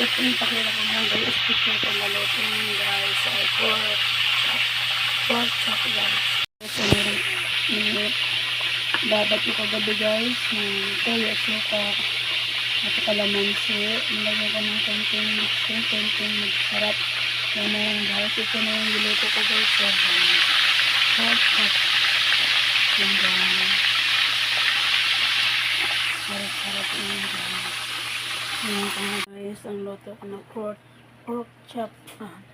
Ito yung pakilala ko ngayon guys. Picture ko maluto ngayon guys. Ay, pork chop. Pork chop guys. So, meron, meron, babat ko kagabi guys ng toyo, suka, at kalamansi. Nilagyan ko ng konting mixing, konting magsarap. Na lang guys. Ito na yung niluto ko guys. So, um, pork chop. Yan guys. Sarap-sarap yun guys. Yan ko guys. Ang luto ko na pork, pork chop. Ah,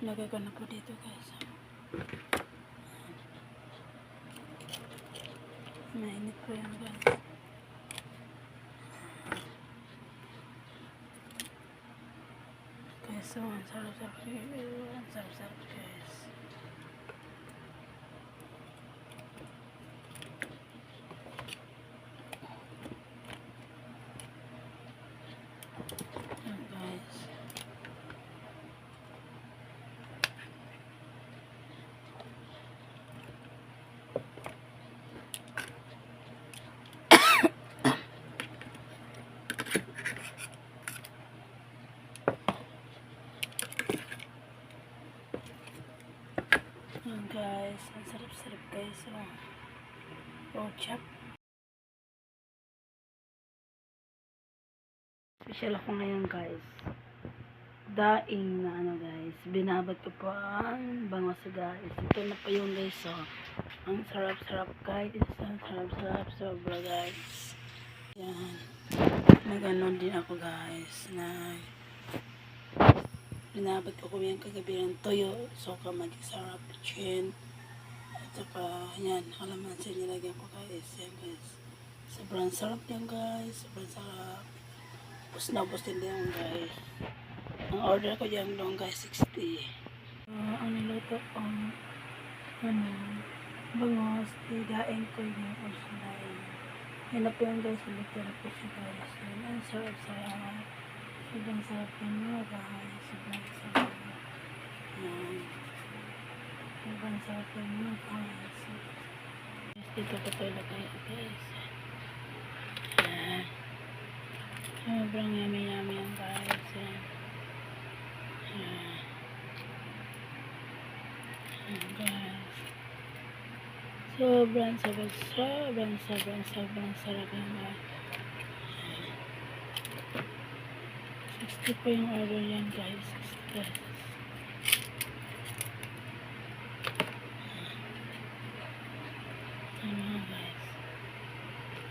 lagay ko na po dito guys. Mainit po yan guys. Okay, so ang sarap-sarap guys. Ang sarap-sarap guys. Yan guys. Yan guys, ang sarap-sarap guys. Oh. Pork chop. Special ako ngayon guys. Daing na ano guys. Binabad ko po ang bangos guys. Ito na po yung guys. Oh. Ang sarap-sarap guys. Ang sarap-sarap sobra guys. Yan. Nag-ano din ako guys. Nag Binabad ko ko yung kagabi ng toyo. So, maging sarap. Chin. At saka, yan. Kalamansi nilagyan ko guys. Yan guys. Sobrang sarap yan guys. Sobrang sarap. Bus na bus din yan guys. Ang order ko doon guys, 60. Uh, ang niluto ko, ano, bangos, daing ko yung also daing. Yan na po yung guys, niluto na po siya guys. Yan, ang sarap-sarap. Sobrang sarap yan mga guys. Sobrang sarap. Yan. Sobrang sarap yan mga. Guys, dito ko ito ilagay guys. Yan. Sobrang yummy yummy yan guys. Yan. Yan. Yan guys. Sobrang sobrang sobrang sobrang sobrang sarap yan guys. 60 po yung order yan guys. 60 pesos. Guys.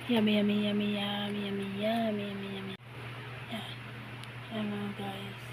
Yummy, yummy, yummy, yummy, yummy, yummy, yummy, yummy. Yan. Yan mga guys.